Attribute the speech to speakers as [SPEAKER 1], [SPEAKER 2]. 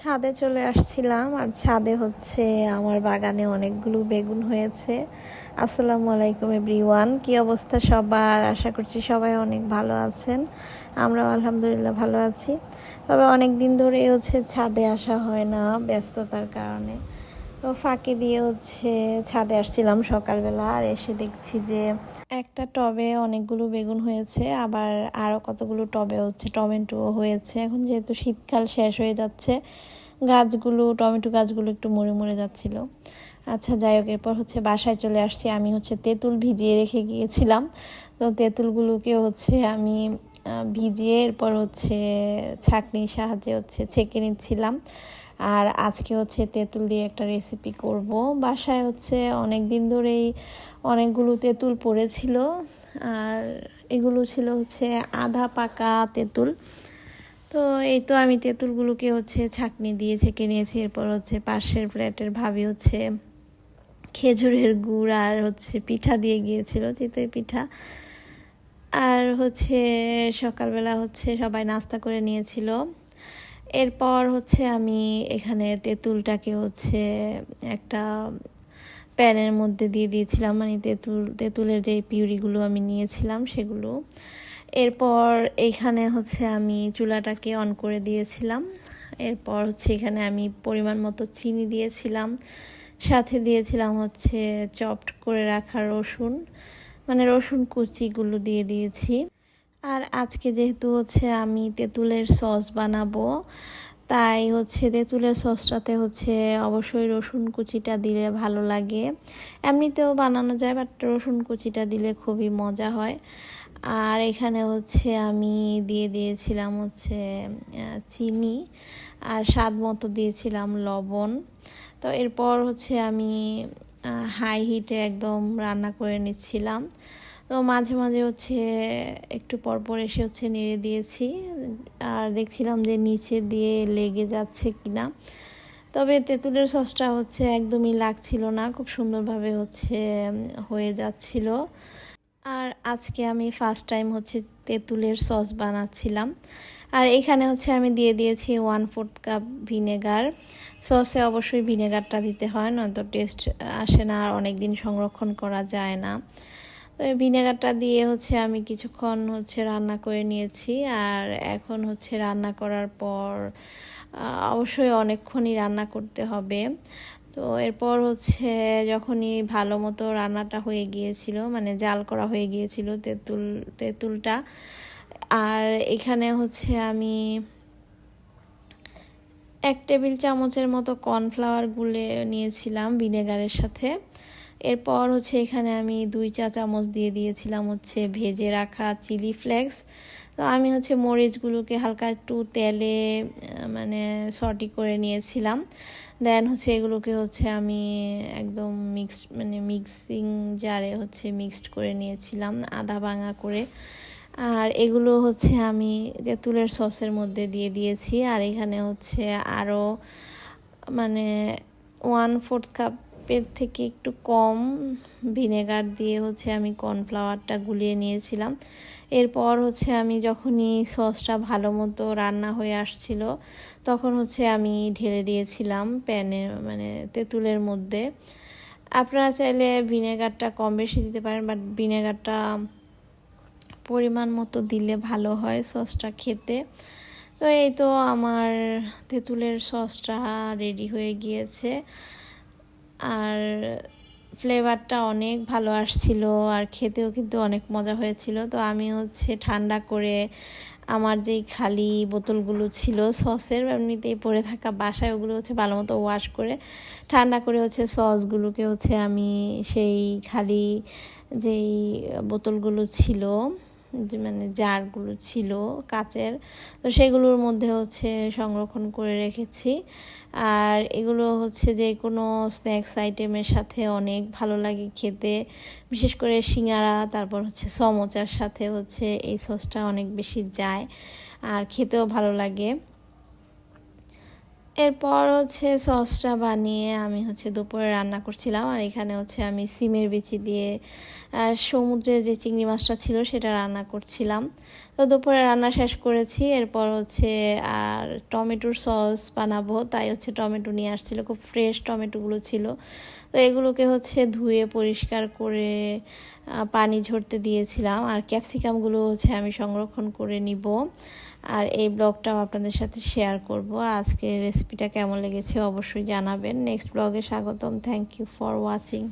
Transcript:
[SPEAKER 1] ছাদে চলে আসছিলাম আর ছাদে হচ্ছে আমার বাগানে অনেকগুলো বেগুন হয়েছে। আসসালামু আলাইকুম এভরিওয়ান, কি অবস্থা সবার? আশা করছি সবাই অনেক ভালো আছেন। আমরাও আলহামদুলিল্লাহ ভালো আছি। তবে অনেক দিন ধরে হচ্ছে ছাদে আসা হয় না ব্যস্ততার কারণে। তো ফাঁকি দিয়ে হচ্ছে ছাদে আসছিলাম সকালবেলা আর এসে দেখছি যে একটা টবে অনেকগুলো বেগুন হয়েছে, আবার আরও কতগুলো টবে হচ্ছে টমেটো হয়েছে। এখন যেহেতু শীতকাল শেষ হয়ে যাচ্ছে, গাছগুলো, টমেটো গাছগুলো একটু মরে মরে যাচ্ছিল। আচ্ছা যাই হোক, এরপর হচ্ছে বাসায় চলে আসছি। আমি হচ্ছে তেঁতুল ভিজিয়ে রেখে গিয়েছিলাম। তো তেঁতুলগুলোকে হচ্ছে আমি ভিজিয়ে এরপর হচ্ছে ছাঁকনির সাহায্যে হচ্ছে ছেঁকে নিচ্ছিলাম। আর আজকে হচ্ছে তেঁতুল দিয়ে একটা রেসিপি করব। বাসায় হচ্ছে অনেক দিন ধরেই অনেকগুলো তেঁতুল পড়েছিল। আর এগুলো ছিল হচ্ছে আধা পাকা তেঁতুল। তো এই তো আমি তেঁতুলগুলোকে হচ্ছে ছাকনি দিয়ে ছেঁকে নিয়েছি। এরপর হচ্ছে পাশের প্লেটের ভাবি হচ্ছে খেজুরের গুড় আর হচ্ছে পিঠা দিয়ে গিয়েছিল, চিতই পিঠা। আর হচ্ছে সকালবেলা হচ্ছে সবাই নাস্তা করে নিয়েছিল। এরপর হচ্ছে আমি এখানে তেঁতুলটাকে হচ্ছে একটা প্যানের মধ্যে দিয়ে দিয়েছিলাম মানে তেঁতুল, তেঁতুলের যে পিউরিগুলো আমি নিয়েছিলাম সেগুলো। এরপর এখানে হচ্ছে আমি চুলাটাকে অন করে দিয়েছিলাম। এরপর হচ্ছে এখানে আমি পরিমাণ মতো চিনি দিয়েছিলাম। সাথে দিয়েছিলাম হচ্ছে চপড করে রাখা রসুন মানে রসুন কুচিগুলো দিয়ে দিয়েছি। আর আজকে যেহেতু হচ্ছে আমি তেঁতুলের সস বানাবো, তাই হচ্ছে তেঁতুলের সসটাতে হচ্ছে অবশ্যই রসুন কুচিটা দিলে ভালো লাগে। এমনিতেও বানানো যায় বাট রসুন কুচিটা দিলে খুবই মজা হয়। আর এখানে হচ্ছে আমি দিয়ে দিয়েছিলাম হচ্ছে চিনি আর স্বাদ মতো দিয়েছিলাম লবণ। তো এরপর হচ্ছে আমি হাই হিটে একদম রান্না করে নিচ্ছিলাম। তো মাঝে মাঝে হচ্ছে একটু পরপর এসে হচ্ছে নেড়ে দিয়েছি। আর দেখছিলাম যে নিচে দিয়ে লেগে যাচ্ছে কিনা। তবে তেঁতুলের সসটা হচ্ছে একদমই লাগছিল না, খুব সুন্দরভাবে হচ্ছে হয়ে যাচ্ছিল। আর আজকে আমি ফার্স্ট টাইম হচ্ছে তেঁতুলের সস বানাচ্ছিলাম। আর এখানে হচ্ছে আমি দিয়ে দিয়েছি ওয়ান ফোর্থ কাপ ভিনেগার সসে অবশ্যই ভিনেগারটা দিতে হয়, নয়তো টেস্ট আসে না, আর অনেক দিন সংরক্ষণ করা যায় না। ভিনেগারটা দিয়ে হচ্ছে আমি কিছুক্ষণ হচ্ছে রান্না করে নিয়েছি। আর এখন হচ্ছে রান্না করার পর অবশ্যই অনেকক্ষণই রান্না করতে হবে। তো এরপর হচ্ছে যখনই ভালো মতো রান্নাটা হয়ে গিয়েছিল মানে জাল করা হয়ে গিয়েছিল তেঁতুল, তেঁতুলটা। আর এখানে হচ্ছে আমি এক টেবিল চামচের মতো কর্নফ্লাওয়ার গুলে নিয়েছিলাম ভিনেগারের সাথে। এরপর হচ্ছে এখানে আমি দুই চা চামচ দিয়ে দিয়েছিলাম হচ্ছে ভেজে রাখা চিলি ফ্লেক্স। তো আমি হচ্ছে মরিচগুলোকে হালকা একটু তেলে মানে সটি করে নিয়েছিলাম। দেন হচ্ছে এগুলোকে হচ্ছে আমি একদম মিক্সড মানে মিক্সিং জারে হচ্ছে মিক্সড করে নিয়েছিলাম আদা ভাঙা করে। আর এগুলো হচ্ছে আমি তেঁতুলের সসের মধ্যে দিয়ে দিয়েছি। আর এখানে হচ্ছে আরও মানে ওয়ান ফোর্থ কাপের থেকে একটু কম ভিনেগার দিয়ে হচ্ছে আমি কর্নফ্লাওয়ারটা গুলিয়ে নিয়েছিলাম। এরপর হচ্ছে আমি যখনই সসটা ভালো মতো রান্না হয়ে আসছিল, তখন হচ্ছে আমি ঢেলে দিয়েছিলাম প্যানে মানে তেঁতুলের মধ্যে। আপনারা চাইলে ভিনেগারটা কম বেশি দিতে পারেন, বাট ভিনেগারটা পরিমাণ মতো দিলে ভালো হয় সসটা খেতে। তো এই তো আমার তেঁতুলের সসটা রেডি হয়ে গিয়েছে। আর ফ্লেভারটা অনেক ভালো আসছিল আর খেতেও কিন্তু অনেক মজা হয়েছিল। তো আমি হচ্ছে ঠান্ডা করে আমার যেই খালি বোতলগুলো ছিল সসের এমনিতেই পড়ে থাকা বাসায়, ওগুলো হচ্ছে ভালো মতো ওয়াশ করে ঠান্ডা করে হচ্ছে সসগুলোকে হচ্ছে আমি সেই খালি যেই বোতলগুলো ছিল মানে জারগুলো ছিল কাচের, তো সেগুলোর মধ্যে হচ্ছে সংরক্ষণ করে রেখেছি। আর এগুলো হচ্ছে যে কোনো স্ন্যাক্স আইটেমের সাথে অনেক ভালো লাগে খেতে। বিশেষ করে সিঙ্গারা, তারপর হচ্ছে সমোচার সাথে হচ্ছে এই সসটা অনেক বেশি যায় আর খেতেও ভালো লাগে। এরপর হচ্ছে সসটা বানিয়ে আমি হচ্ছে দুপুরে রান্না করছিলাম। আর এখানে হচ্ছে আমি সিমের বিচি দিয়ে, আর সমুদ্রের যে চিংড়ি মাছটা ছিল সেটা রান্না করছিলাম। তো দুপুরে রান্না শেষ করেছি। এরপর হচ্ছে আর টমেটোর সস বানাবো। তাই হচ্ছে টমেটো নিয়ে আসছিল, খুব ফ্রেশ টমেটোগুলো ছিল। তো এগুলোকে হচ্ছে ধুয়ে পরিষ্কার করে পানি ঝরতে দিয়েছিলাম। আর ক্যাপসিকামগুলো হচ্ছে আমি সংরক্ষণ করে নিব। আর এই ব্লগটাও আপনাদের সাথে শেয়ার করব। আর আজকের রেসিপিটা কেমন লেগেছে অবশ্যই জানাবেন। নেক্সট ব্লগে স্বাগতম। Thank you for watching